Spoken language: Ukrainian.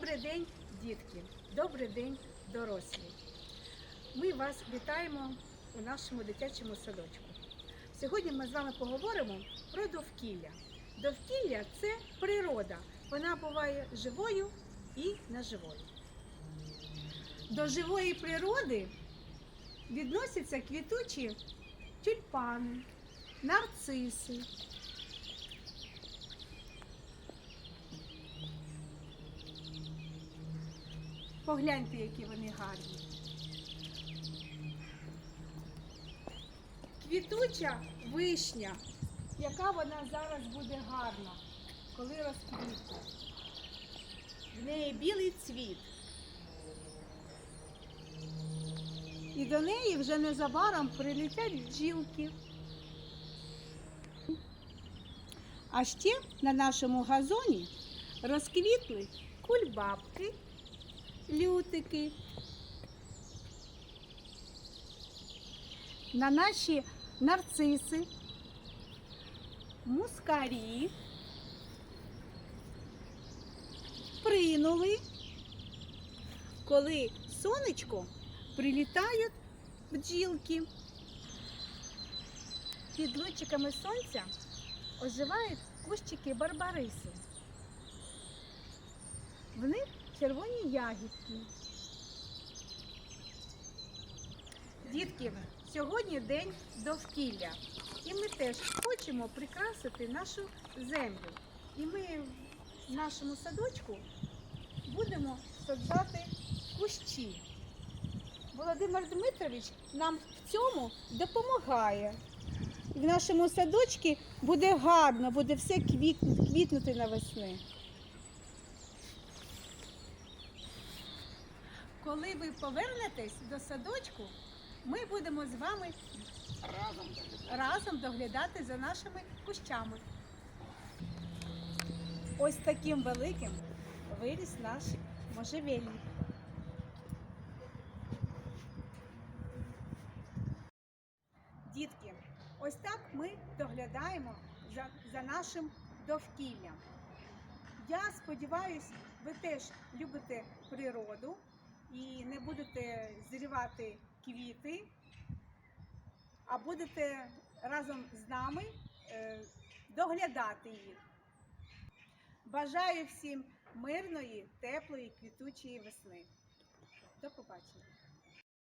Добрий день, дітки! Добрий день, дорослі! Ми вас вітаємо у нашому дитячому садочку. Сьогодні ми з вами поговоримо про довкілля. Довкілля це природа. Вона буває живою і неживою. До живої природи відносяться квітучі тюльпани, нарциси, Погляньте, які вони гарні. Квітуча вишня, яка вона зараз буде гарна, коли розквітне. В неї білий цвіт. І до неї вже незабаром прилетять бджілки. А ще на нашому газоні розквітли кульбабки лютики. На наші нарциси, мускарі, принули, коли сонечко прилітають бджілки. Під лучиками сонця оживають кущики барбариси. Червоні ягідки. Дітки, сьогодні день довкілля. І ми теж хочемо прикрасити нашу землю. І ми в нашому садочку будемо саджати кущі. Володимир Дмитрович нам в цьому допомагає. В нашому садочку буде гарно, буде все квітнути, квітнути Коли ви повернетесь до садочку, ми будемо з вами разом доглядати за нашими кущами. Ось таким великим виріс наш можжевельник. Дітки, ось так ми доглядаємо за, за нашим довкіллям. Я сподіваюся, ви теж любите природу і не будете зрівати квіти, а будете разом з нами е, доглядати їх. Бажаю всім мирної, теплої, квітучої весни. До побачення!